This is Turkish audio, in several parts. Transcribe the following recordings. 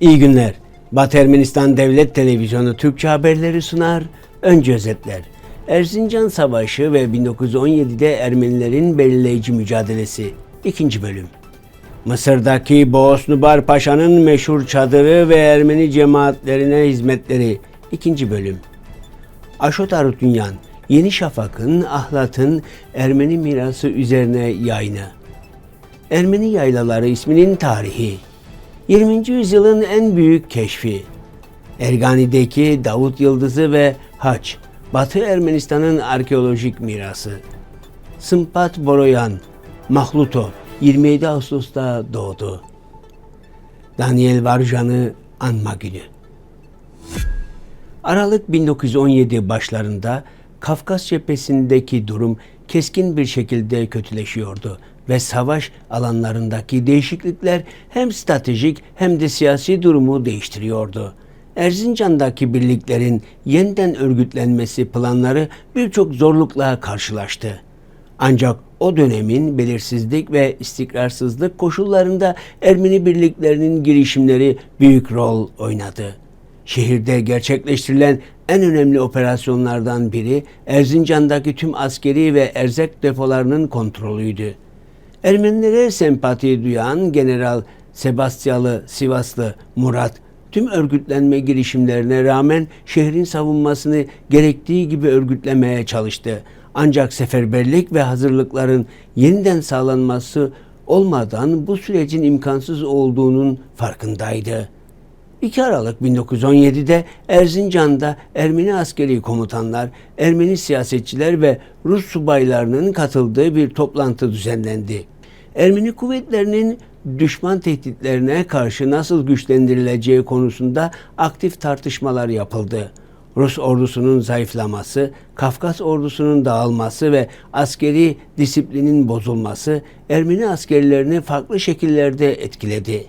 İyi günler. Batı Ermenistan Devlet Televizyonu Türkçe haberleri sunar. Önce özetler. Erzincan Savaşı ve 1917'de Ermenilerin belirleyici mücadelesi. İkinci bölüm. Mısır'daki Boğosnubar Paşa'nın meşhur çadırı ve Ermeni cemaatlerine hizmetleri. İkinci bölüm. Aşot Arutünyan, Yeni Şafak'ın, Ahlat'ın Ermeni mirası üzerine yayını. Ermeni Yaylaları isminin tarihi. 20. yüzyılın en büyük keşfi. Ergani'deki Davut Yıldızı ve Haç, Batı Ermenistan'ın arkeolojik mirası. Sımpat Boroyan, Mahluto, 27 Ağustos'ta doğdu. Daniel Varjan'ı anma günü. Aralık 1917 başlarında Kafkas cephesindeki durum keskin bir şekilde kötüleşiyordu ve savaş alanlarındaki değişiklikler hem stratejik hem de siyasi durumu değiştiriyordu. Erzincan'daki birliklerin yeniden örgütlenmesi planları birçok zorlukla karşılaştı. Ancak o dönemin belirsizlik ve istikrarsızlık koşullarında Ermeni birliklerinin girişimleri büyük rol oynadı. Şehirde gerçekleştirilen en önemli operasyonlardan biri Erzincan'daki tüm askeri ve erzak depolarının kontrolüydü. Ermenilere sempati duyan General Sebastyalı Sivaslı Murat tüm örgütlenme girişimlerine rağmen şehrin savunmasını gerektiği gibi örgütlemeye çalıştı. Ancak seferberlik ve hazırlıkların yeniden sağlanması olmadan bu sürecin imkansız olduğunun farkındaydı. 2 Aralık 1917'de Erzincan'da Ermeni askeri komutanlar, Ermeni siyasetçiler ve Rus subaylarının katıldığı bir toplantı düzenlendi. Ermeni kuvvetlerinin düşman tehditlerine karşı nasıl güçlendirileceği konusunda aktif tartışmalar yapıldı. Rus ordusunun zayıflaması, Kafkas ordusunun dağılması ve askeri disiplinin bozulması Ermeni askerlerini farklı şekillerde etkiledi.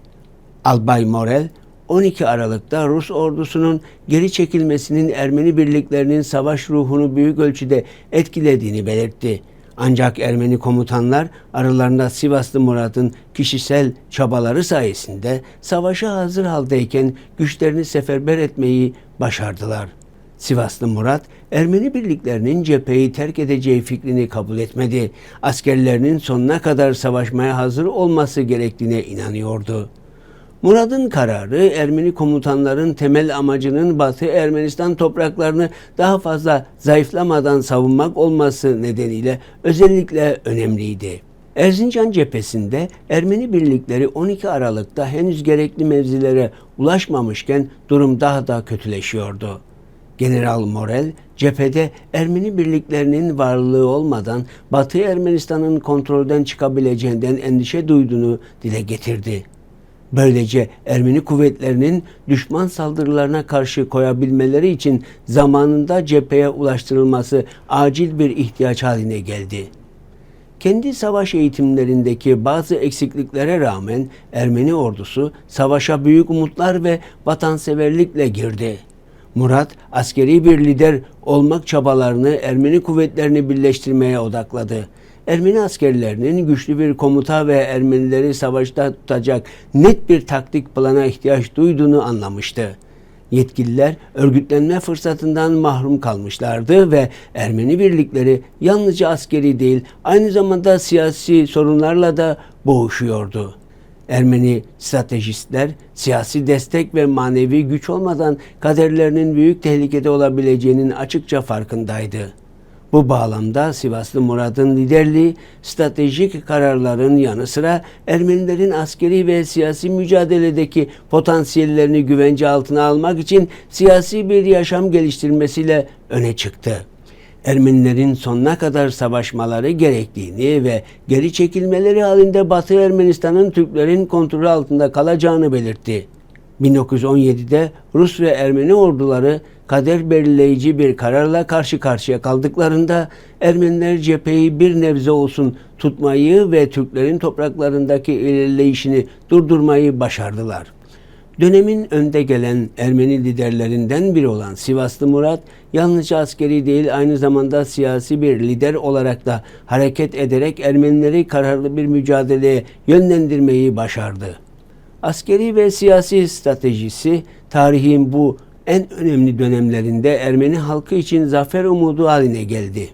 Albay Morel, 12 Aralık'ta Rus ordusunun geri çekilmesinin Ermeni birliklerinin savaş ruhunu büyük ölçüde etkilediğini belirtti. Ancak Ermeni komutanlar aralarında Sivaslı Murat'ın kişisel çabaları sayesinde savaşa hazır haldeyken güçlerini seferber etmeyi başardılar. Sivaslı Murat, Ermeni birliklerinin cepheyi terk edeceği fikrini kabul etmedi. Askerlerinin sonuna kadar savaşmaya hazır olması gerektiğine inanıyordu. Murad'ın kararı Ermeni komutanların temel amacının Batı Ermenistan topraklarını daha fazla zayıflamadan savunmak olması nedeniyle özellikle önemliydi. Erzincan cephesinde Ermeni birlikleri 12 Aralık'ta henüz gerekli mevzilere ulaşmamışken durum daha da kötüleşiyordu. General Morel cephede Ermeni birliklerinin varlığı olmadan Batı Ermenistan'ın kontrolden çıkabileceğinden endişe duyduğunu dile getirdi. Böylece Ermeni kuvvetlerinin düşman saldırılarına karşı koyabilmeleri için zamanında cepheye ulaştırılması acil bir ihtiyaç haline geldi. Kendi savaş eğitimlerindeki bazı eksikliklere rağmen Ermeni ordusu savaşa büyük umutlar ve vatanseverlikle girdi. Murat askeri bir lider olmak çabalarını Ermeni kuvvetlerini birleştirmeye odakladı. Ermeni askerlerinin güçlü bir komuta ve Ermenileri savaşta tutacak net bir taktik plana ihtiyaç duyduğunu anlamıştı. Yetkililer örgütlenme fırsatından mahrum kalmışlardı ve Ermeni birlikleri yalnızca askeri değil aynı zamanda siyasi sorunlarla da boğuşuyordu. Ermeni stratejistler siyasi destek ve manevi güç olmadan kaderlerinin büyük tehlikede olabileceğinin açıkça farkındaydı. Bu bağlamda Sivaslı Murat'ın liderliği stratejik kararların yanı sıra Ermenilerin askeri ve siyasi mücadeledeki potansiyellerini güvence altına almak için siyasi bir yaşam geliştirmesiyle öne çıktı. Ermenilerin sonuna kadar savaşmaları gerektiğini ve geri çekilmeleri halinde Batı Ermenistan'ın Türklerin kontrolü altında kalacağını belirtti. 1917'de Rus ve Ermeni orduları kader belirleyici bir kararla karşı karşıya kaldıklarında Ermeniler cepheyi bir nebze olsun tutmayı ve Türklerin topraklarındaki ilerleyişini durdurmayı başardılar. Dönemin önde gelen Ermeni liderlerinden biri olan Sivaslı Murat, yalnızca askeri değil aynı zamanda siyasi bir lider olarak da hareket ederek Ermenileri kararlı bir mücadeleye yönlendirmeyi başardı. askeri ve siyasi stratejisi tarihin bu en önemli dönemlerinde Ermeni halkı için zafer umudu haline geldi.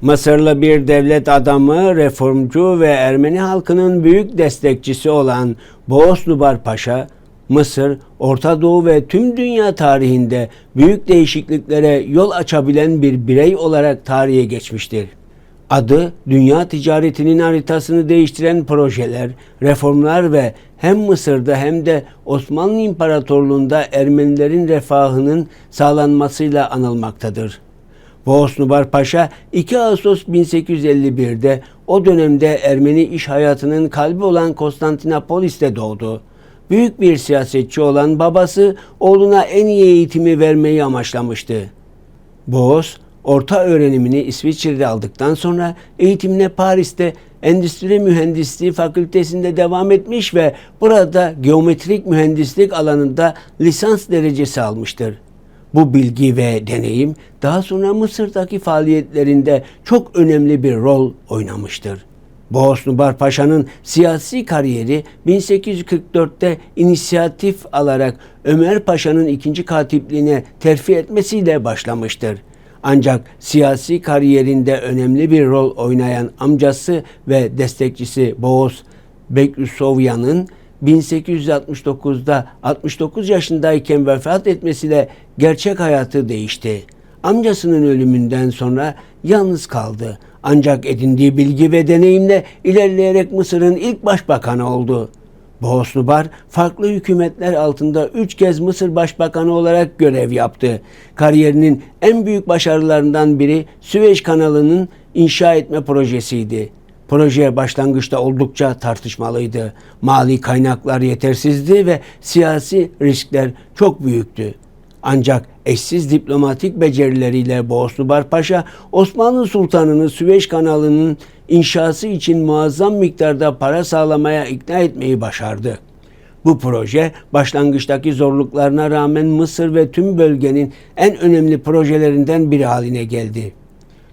Mısırlı bir devlet adamı, reformcu ve Ermeni halkının büyük destekçisi olan Boğaz Nubar Paşa, Mısır, Orta Doğu ve tüm dünya tarihinde büyük değişikliklere yol açabilen bir birey olarak tarihe geçmiştir. Adı dünya ticaretinin haritasını değiştiren projeler, reformlar ve hem Mısır'da hem de Osmanlı İmparatorluğu'nda Ermenilerin refahının sağlanmasıyla anılmaktadır. Boğosnubar Paşa 2 Ağustos 1851'de o dönemde Ermeni iş hayatının kalbi olan Konstantinopolis'te doğdu. Büyük bir siyasetçi olan babası oğluna en iyi eğitimi vermeyi amaçlamıştı. Boğaz, orta öğrenimini İsviçre'de aldıktan sonra eğitimine Paris'te Endüstri Mühendisliği Fakültesinde devam etmiş ve burada geometrik mühendislik alanında lisans derecesi almıştır. Bu bilgi ve deneyim daha sonra Mısır'daki faaliyetlerinde çok önemli bir rol oynamıştır. Boğaz Paşa'nın siyasi kariyeri 1844'te inisiyatif alarak Ömer Paşa'nın ikinci katipliğine terfi etmesiyle başlamıştır. Ancak siyasi kariyerinde önemli bir rol oynayan amcası ve destekçisi Boğaz Bekrusovyan'ın 1869'da 69 yaşındayken vefat etmesiyle gerçek hayatı değişti. Amcasının ölümünden sonra yalnız kaldı. Ancak edindiği bilgi ve deneyimle ilerleyerek Mısır'ın ilk başbakanı oldu. Boğosnubar farklı hükümetler altında üç kez Mısır Başbakanı olarak görev yaptı. Kariyerinin en büyük başarılarından biri Süveyş kanalının inşa etme projesiydi. Proje başlangıçta oldukça tartışmalıydı. Mali kaynaklar yetersizdi ve siyasi riskler çok büyüktü. Ancak eşsiz diplomatik becerileriyle Boğoslubar Paşa Osmanlı Sultanı'nı Süveyş kanalının inşası için muazzam miktarda para sağlamaya ikna etmeyi başardı. Bu proje başlangıçtaki zorluklarına rağmen Mısır ve tüm bölgenin en önemli projelerinden biri haline geldi.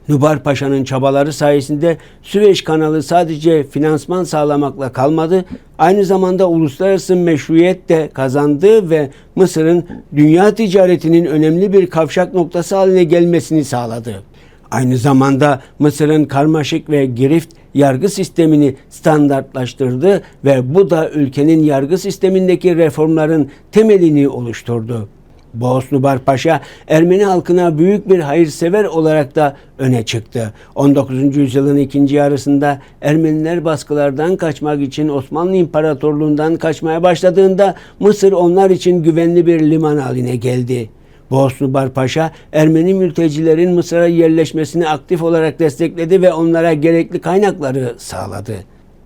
Nubar Paşa'nın çabaları sayesinde Süveyş kanalı sadece finansman sağlamakla kalmadı, aynı zamanda uluslararası meşruiyet de kazandı ve Mısır'ın dünya ticaretinin önemli bir kavşak noktası haline gelmesini sağladı. Aynı zamanda Mısır'ın karmaşık ve girift yargı sistemini standartlaştırdı ve bu da ülkenin yargı sistemindeki reformların temelini oluşturdu. Boğosnubar Paşa Ermeni halkına büyük bir hayırsever olarak da öne çıktı. 19. yüzyılın ikinci yarısında Ermeniler baskılardan kaçmak için Osmanlı İmparatorluğundan kaçmaya başladığında Mısır onlar için güvenli bir liman haline geldi. Boğosnubar Paşa Ermeni mültecilerin Mısır'a yerleşmesini aktif olarak destekledi ve onlara gerekli kaynakları sağladı.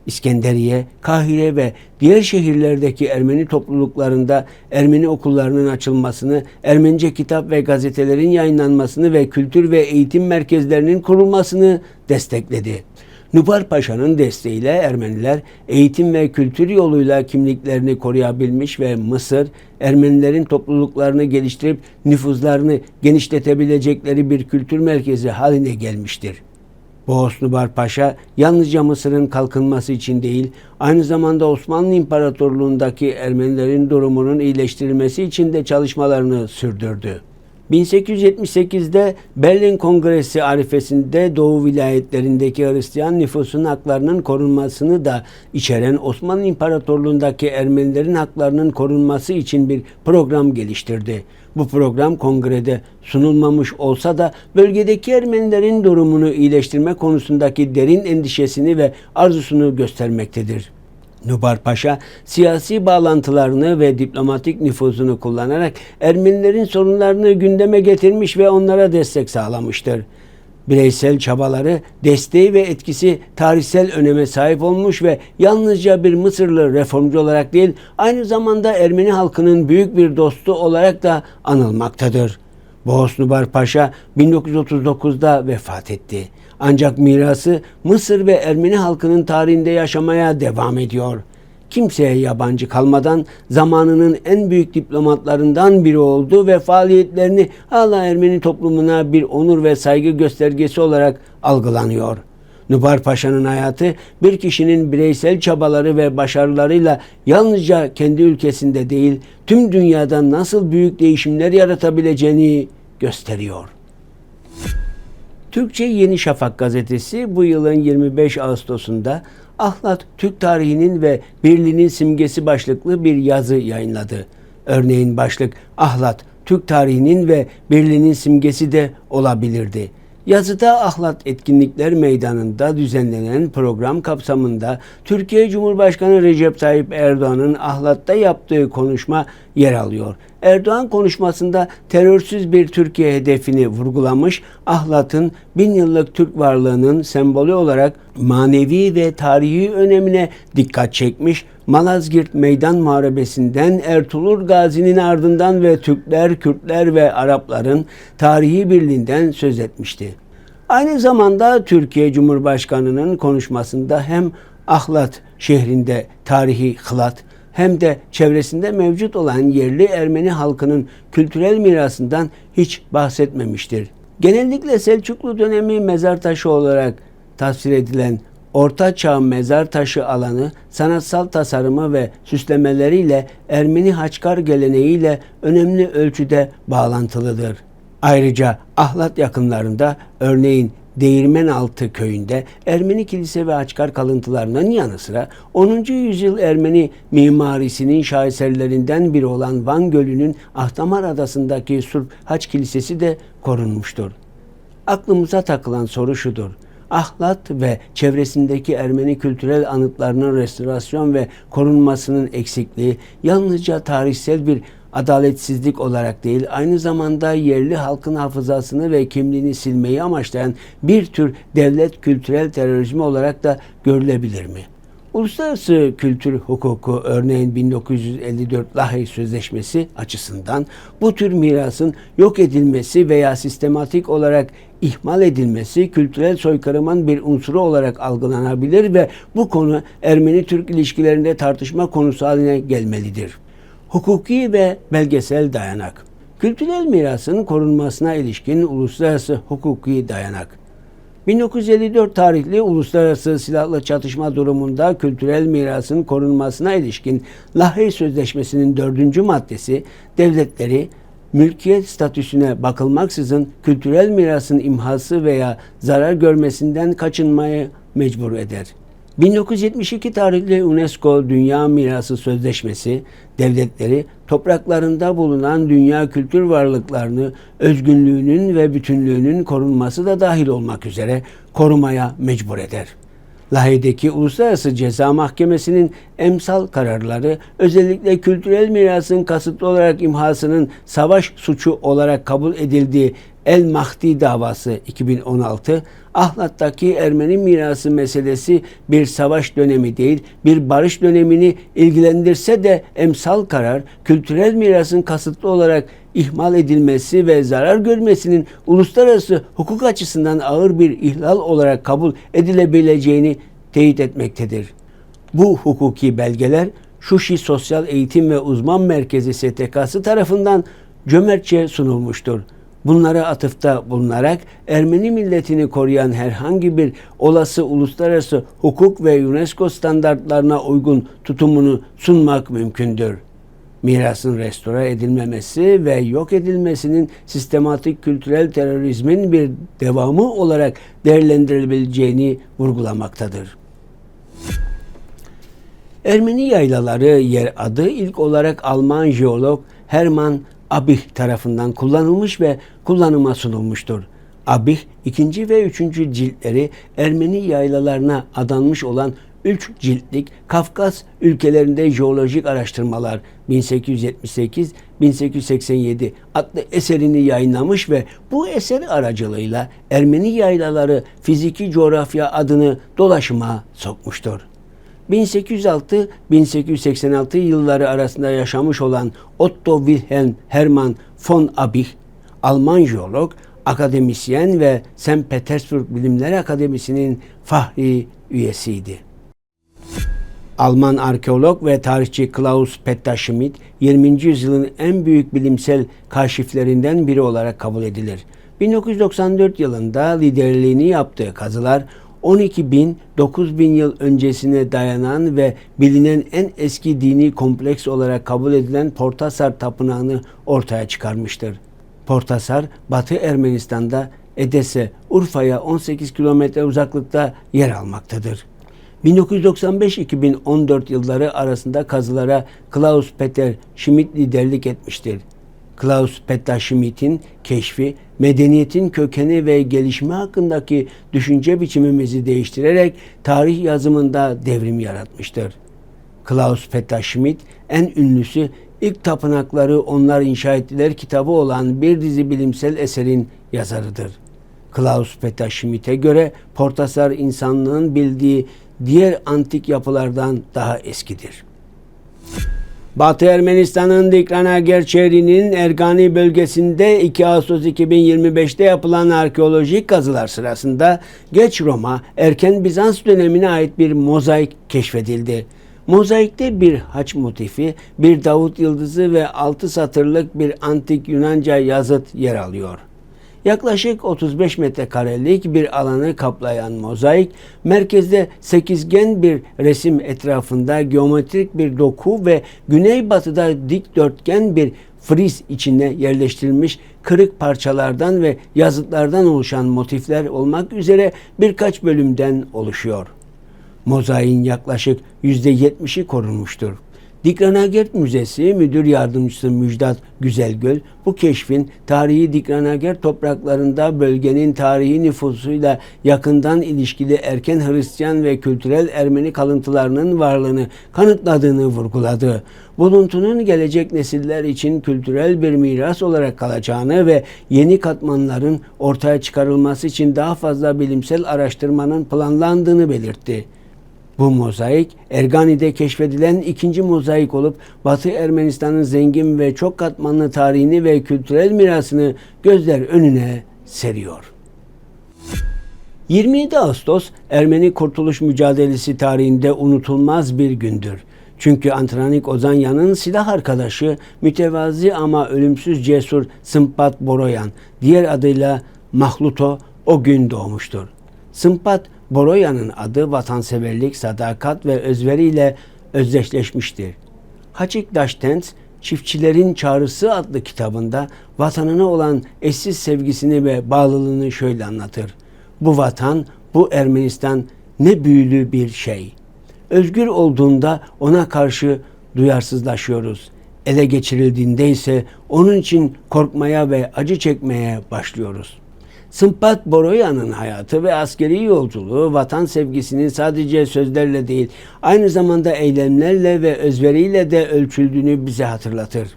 İskenderiye, Kahire ve diğer şehirlerdeki Ermeni topluluklarında Ermeni okullarının açılmasını, Ermenice kitap ve gazetelerin yayınlanmasını ve kültür ve eğitim merkezlerinin kurulmasını destekledi. Nubar Paşa'nın desteğiyle Ermeniler eğitim ve kültür yoluyla kimliklerini koruyabilmiş ve Mısır, Ermenilerin topluluklarını geliştirip nüfuzlarını genişletebilecekleri bir kültür merkezi haline gelmiştir. Boğosnubar Paşa yalnızca Mısır'ın kalkınması için değil, aynı zamanda Osmanlı İmparatorluğundaki Ermenilerin durumunun iyileştirilmesi için de çalışmalarını sürdürdü. 1878'de Berlin Kongresi arifesinde Doğu vilayetlerindeki Hristiyan nüfusun haklarının korunmasını da içeren Osmanlı İmparatorluğundaki Ermenilerin haklarının korunması için bir program geliştirdi. Bu program kongrede sunulmamış olsa da bölgedeki Ermenilerin durumunu iyileştirme konusundaki derin endişesini ve arzusunu göstermektedir. Nubar Paşa siyasi bağlantılarını ve diplomatik nüfuzunu kullanarak Ermenilerin sorunlarını gündeme getirmiş ve onlara destek sağlamıştır. Bireysel çabaları, desteği ve etkisi tarihsel öneme sahip olmuş ve yalnızca bir Mısırlı reformcu olarak değil, aynı zamanda Ermeni halkının büyük bir dostu olarak da anılmaktadır. Boğaz Nubar Paşa 1939'da vefat etti. Ancak mirası Mısır ve Ermeni halkının tarihinde yaşamaya devam ediyor. Kimseye yabancı kalmadan zamanının en büyük diplomatlarından biri oldu ve faaliyetlerini hala Ermeni toplumuna bir onur ve saygı göstergesi olarak algılanıyor. Nubar Paşa'nın hayatı bir kişinin bireysel çabaları ve başarılarıyla yalnızca kendi ülkesinde değil tüm dünyada nasıl büyük değişimler yaratabileceğini gösteriyor. Türkçe Yeni Şafak gazetesi bu yılın 25 Ağustos'unda Ahlat Türk tarihinin ve birliğinin simgesi başlıklı bir yazı yayınladı. Örneğin başlık Ahlat Türk tarihinin ve birliğinin simgesi de olabilirdi. Yazıda Ahlat Etkinlikler Meydanı'nda düzenlenen program kapsamında Türkiye Cumhurbaşkanı Recep Tayyip Erdoğan'ın Ahlat'ta yaptığı konuşma yer alıyor. Erdoğan konuşmasında terörsüz bir Türkiye hedefini vurgulamış, Ahlat'ın bin yıllık Türk varlığının sembolü olarak manevi ve tarihi önemine dikkat çekmiş, Malazgirt Meydan Muharebesi'nden Ertuğrul Gazi'nin ardından ve Türkler, Kürtler ve Arapların tarihi birliğinden söz etmişti. Aynı zamanda Türkiye Cumhurbaşkanı'nın konuşmasında hem Ahlat şehrinde tarihi hılat hem de çevresinde mevcut olan yerli Ermeni halkının kültürel mirasından hiç bahsetmemiştir. Genellikle Selçuklu dönemi mezar taşı olarak tasvir edilen Orta Çağ mezar taşı alanı sanatsal tasarımı ve süslemeleriyle Ermeni Haçkar geleneğiyle önemli ölçüde bağlantılıdır. Ayrıca Ahlat yakınlarında örneğin Değirmenaltı köyünde Ermeni kilise ve açkar kalıntılarının yanı sıra 10. yüzyıl Ermeni mimarisinin şaheserlerinden biri olan Van Gölü'nün Ahtamar Adası'ndaki Surp Haç Kilisesi de korunmuştur. Aklımıza takılan soru şudur. Ahlat ve çevresindeki Ermeni kültürel anıtlarının restorasyon ve korunmasının eksikliği yalnızca tarihsel bir adaletsizlik olarak değil, aynı zamanda yerli halkın hafızasını ve kimliğini silmeyi amaçlayan bir tür devlet kültürel terörizmi olarak da görülebilir mi? Uluslararası kültür hukuku örneğin 1954 Lahey Sözleşmesi açısından bu tür mirasın yok edilmesi veya sistematik olarak ihmal edilmesi kültürel soykırımın bir unsuru olarak algılanabilir ve bu konu Ermeni-Türk ilişkilerinde tartışma konusu haline gelmelidir. Hukuki ve belgesel dayanak Kültürel mirasın korunmasına ilişkin uluslararası hukuki dayanak 1954 tarihli uluslararası silahlı çatışma durumunda kültürel mirasın korunmasına ilişkin Lahey Sözleşmesi'nin dördüncü maddesi devletleri mülkiyet statüsüne bakılmaksızın kültürel mirasın imhası veya zarar görmesinden kaçınmaya mecbur eder. 1972 tarihli UNESCO Dünya Mirası Sözleşmesi devletleri topraklarında bulunan dünya kültür varlıklarını özgünlüğünün ve bütünlüğünün korunması da dahil olmak üzere korumaya mecbur eder. Lahey'deki Uluslararası Ceza Mahkemesi'nin emsal kararları özellikle kültürel mirasın kasıtlı olarak imhasının savaş suçu olarak kabul edildiği El Mahdi davası 2016 Ahlat'taki Ermeni mirası meselesi bir savaş dönemi değil, bir barış dönemini ilgilendirse de emsal karar kültürel mirasın kasıtlı olarak ihmal edilmesi ve zarar görmesinin uluslararası hukuk açısından ağır bir ihlal olarak kabul edilebileceğini teyit etmektedir. Bu hukuki belgeler Şuşi Sosyal Eğitim ve Uzman Merkezi STK'sı tarafından cömertçe sunulmuştur. Bunlara atıfta bulunarak Ermeni milletini koruyan herhangi bir olası uluslararası hukuk ve UNESCO standartlarına uygun tutumunu sunmak mümkündür. Mirasın restore edilmemesi ve yok edilmesinin sistematik kültürel terörizmin bir devamı olarak değerlendirilebileceğini vurgulamaktadır. Ermeni yaylaları yer adı ilk olarak Alman jeolog Hermann Abih tarafından kullanılmış ve kullanıma sunulmuştur. Abih ikinci ve üçüncü ciltleri Ermeni yaylalarına adanmış olan 3 ciltlik Kafkas ülkelerinde jeolojik araştırmalar 1878-1887 adlı eserini yayınlamış ve bu eser aracılığıyla Ermeni yaylaları fiziki coğrafya adını dolaşıma sokmuştur. 1806-1886 yılları arasında yaşamış olan Otto Wilhelm Hermann von Abich, Alman jeolog, akademisyen ve St. Petersburg Bilimler Akademisi'nin fahri üyesiydi. Alman arkeolog ve tarihçi Klaus Petter Schmidt 20. yüzyılın en büyük bilimsel kaşiflerinden biri olarak kabul edilir. 1994 yılında liderliğini yaptığı kazılar 12 bin, 9 bin yıl öncesine dayanan ve bilinen en eski dini kompleks olarak kabul edilen Portasar Tapınağı'nı ortaya çıkarmıştır. Portasar, Batı Ermenistan'da Edese, Urfa'ya 18 kilometre uzaklıkta yer almaktadır. 1995-2014 yılları arasında kazılara Klaus Peter Schmidt liderlik etmiştir. Klaus Peter Schmidt'in keşfi, medeniyetin kökeni ve gelişme hakkındaki düşünce biçimimizi değiştirerek tarih yazımında devrim yaratmıştır. Klaus Peter Schmidt en ünlüsü ilk tapınakları onlar inşa ettiler kitabı olan bir dizi bilimsel eserin yazarıdır. Klaus Peter Schmidt'e göre Portasar insanlığın bildiği diğer antik yapılardan daha eskidir. Batı Ermenistan'ın Dikranager şehrinin Ergani bölgesinde 2 Ağustos 2025'te yapılan arkeolojik kazılar sırasında geç Roma, erken Bizans dönemine ait bir mozaik keşfedildi. Mozaikte bir haç motifi, bir Davut yıldızı ve 6 satırlık bir antik Yunanca yazıt yer alıyor. Yaklaşık 35 metrekarelik bir alanı kaplayan mozaik, merkezde sekizgen bir resim etrafında geometrik bir doku ve güneybatıda dikdörtgen bir friz içine yerleştirilmiş kırık parçalardan ve yazıtlardan oluşan motifler olmak üzere birkaç bölümden oluşuyor. Mozaiğin yaklaşık %70'i korunmuştur. Dikranagert Müzesi Müdür Yardımcısı Müjdat Güzelgöl bu keşfin tarihi Dikranagert topraklarında bölgenin tarihi nüfusuyla yakından ilişkili erken Hristiyan ve kültürel Ermeni kalıntılarının varlığını kanıtladığını vurguladı. Buluntunun gelecek nesiller için kültürel bir miras olarak kalacağını ve yeni katmanların ortaya çıkarılması için daha fazla bilimsel araştırmanın planlandığını belirtti. Bu mozaik Ergani'de keşfedilen ikinci mozaik olup Batı Ermenistan'ın zengin ve çok katmanlı tarihini ve kültürel mirasını gözler önüne seriyor. 27 Ağustos Ermeni Kurtuluş Mücadelesi tarihinde unutulmaz bir gündür. Çünkü Antranik Ozanyan'ın silah arkadaşı mütevazi ama ölümsüz cesur Sımpat Boroyan, diğer adıyla Mahluto o gün doğmuştur. Sımpat Boroya'nın adı vatanseverlik, sadakat ve özveriyle özdeşleşmiştir. Haçik Daştens, Çiftçilerin Çağrısı adlı kitabında vatanına olan eşsiz sevgisini ve bağlılığını şöyle anlatır. Bu vatan, bu Ermenistan ne büyülü bir şey. Özgür olduğunda ona karşı duyarsızlaşıyoruz. Ele geçirildiğinde ise onun için korkmaya ve acı çekmeye başlıyoruz.'' Sımpat Boroyan'ın hayatı ve askeri yolculuğu vatan sevgisinin sadece sözlerle değil, aynı zamanda eylemlerle ve özveriyle de ölçüldüğünü bize hatırlatır.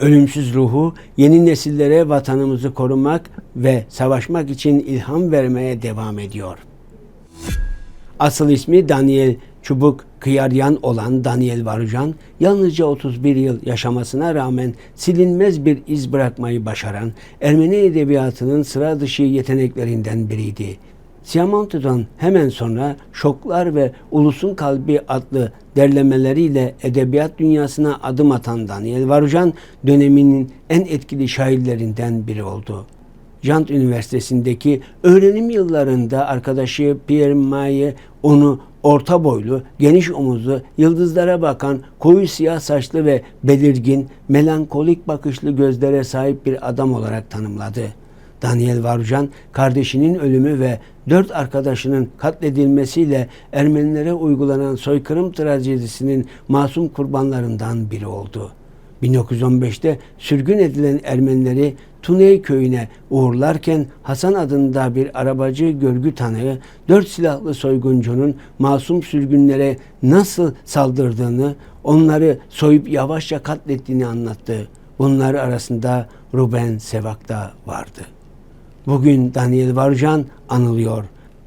Ölümsüz ruhu yeni nesillere vatanımızı korumak ve savaşmak için ilham vermeye devam ediyor. Asıl ismi Daniel Çubuk Kıyaryan olan Daniel Varucan yalnızca 31 yıl yaşamasına rağmen silinmez bir iz bırakmayı başaran Ermeni edebiyatının sıra dışı yeteneklerinden biriydi. Siamonti'den hemen sonra Şoklar ve Ulusun Kalbi adlı derlemeleriyle edebiyat dünyasına adım atan Daniel Varucan döneminin en etkili şairlerinden biri oldu. Jant Üniversitesi'ndeki öğrenim yıllarında arkadaşı Pierre Maye onu orta boylu, geniş omuzlu, yıldızlara bakan, koyu siyah saçlı ve belirgin, melankolik bakışlı gözlere sahip bir adam olarak tanımladı. Daniel Varucan, kardeşinin ölümü ve dört arkadaşının katledilmesiyle Ermenilere uygulanan soykırım trajedisinin masum kurbanlarından biri oldu. 1915'te sürgün edilen Ermenileri Tuney köyüne uğurlarken Hasan adında bir arabacı görgü tanığı dört silahlı soyguncunun masum sürgünlere nasıl saldırdığını, onları soyup yavaşça katlettiğini anlattı. Bunlar arasında Ruben Sevak da vardı. Bugün Daniel Varjan anılıyor.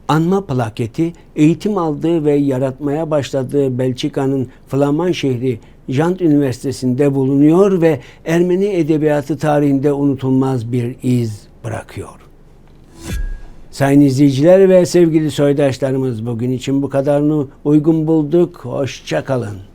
Anma plaketi eğitim aldığı ve yaratmaya başladığı Belçika'nın Flaman şehri Jant Üniversitesi'nde bulunuyor ve Ermeni edebiyatı tarihinde unutulmaz bir iz bırakıyor. Sayın izleyiciler ve sevgili soydaşlarımız bugün için bu kadarını uygun bulduk. Hoşçakalın.